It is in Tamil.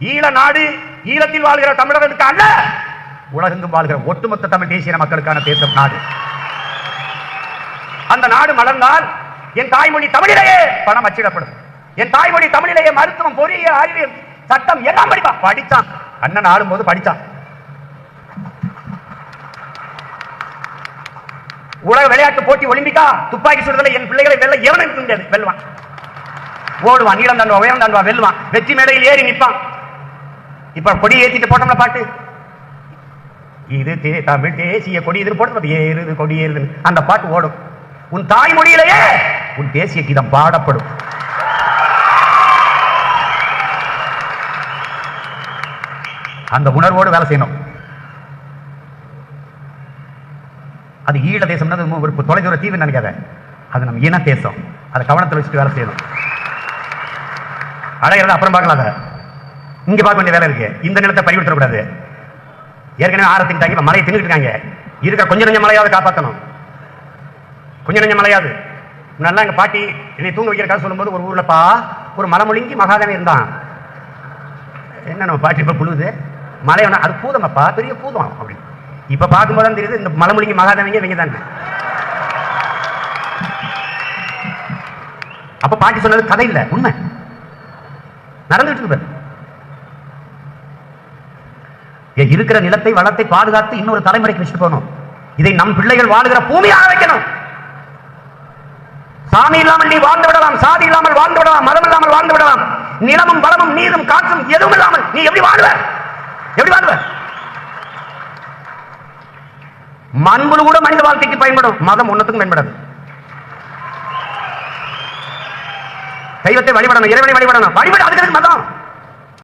ஈழ நாடு ஈழத்தில் வாழ்கிற தமிழர்களுக்கு அல்ல. உலகெங்கும் வாழ்கிற ஒட்டுமொத்த தமிழ் தேசிய மக்களுக்கான பேசும் நாடு. அந்த நாடு மலர்ந்தால் என் தாய்மொழி தமிழிலேயே பணம் அச்சிடப்படும். என் தாய்மொழி தமிழிலேயே மருத்துவம் பொறியியல் அறிவியல் சட்டம் எல்லாம் படிப்பான் படித்தான் அண்ணன் ஆடும்போது படித்தான் உலக விளையாட்டு போட்டி ஒலிம்பிக்கா? துப்பாக்கி சுடுதலை என் பிள்ளைகளை வெல்ல எவனும் இருக்க வெல்வான். ஓடுவான் நீளம் தாண்டுவான் உயரம் தாண்டுவான் வெல்வான். வெற்றி மேடையில் ஏறி நிற்பான் இப்ப கொடி ஏத்திட்டு போட்டோம்ல பாட்டு? இது தே- தமிழ் தேசிய கொடி இது போட்டு ஏறுது கொடி ஏறுது. அந்த பாட்டு ஓடும். உன் தாய்மொழியிலேயே உன் தேசிய கீதம் பாடப்படும். அந்த உணர்வோடு வேலை செய்யணும். அது ஈழ தேசம்னு ஒரு தொலைதூர தீவு நினைக்காத. அது நம்ம இன தேசம். அதை கவனத்தில் வச்சுட்டு வேலை செய்யணும். அடையிறது அப்புறம் பார்க்கலாம் அதை. இங்க பார்க்க வேண்டிய வேலை இருக்கு. இந்த நிலத்தை பறிவிடுத்தக்கூடாது ஏற்கனவே ஆற திட்டாங்க மலையை தின்னுட்டு இருக்காங்க. இருக்க? கொஞ்சம் நெஞ்ச மலையாவது காப்பாற்றணும் கொஞ்சம் நெஞ்ச மலையாது நல்லா எங்க பாட்டி என்னை தூங்க வைக்கிறக்காக சொல்லும்போது ஒரு ஊர்லப்பா ஒரு மலைமொழிங்கி மகாதேவன் இருந்தான். என்ன நம்ம பாட்டி இப்ப புழுது மலை வேணா அது பூதமப்பா பெரிய பூதம் அப்படி. இப்ப பார்க்கும்போது தான் தெரியுது இந்த மலைமொழிங்கி மகாதேவங்க இவங்க தான் அப்ப பாட்டி சொன்னது கதை இல்லை உண்மை. நடந்துட்டு இருக்கு பாரு. இங்க இருக்கிற நிலத்தை வளத்தை பாதுகாத்து இன்னொரு தலைமுறைக்கு வச்சுட்டு போகணும். இதை நம் பிள்ளைகள் வாழுகிற பூமியாக வைக்கணும். சாமி இல்லாமல் நீ வாழ்ந்து விடலாம் சாதி இல்லாமல் வாழ்ந்து விடலாம் மதம் இல்லாமல் வாழ்ந்து விடலாம். நிலமும் வளமும் நீரும் காற்றும் எதுவும் இல்லாமல் நீ எப்படி வாழ்வ? எப்படி வாழ்வ? மண்புழு கூட மனித வாழ்க்கைக்கு பயன்படும். மதம் ஒன்னத்துக்கும் பயன்படாது. தெய்வத்தை வழிபடணும் இறைவனை வழிபடணும். வழிபட அதுக்கு மதம்?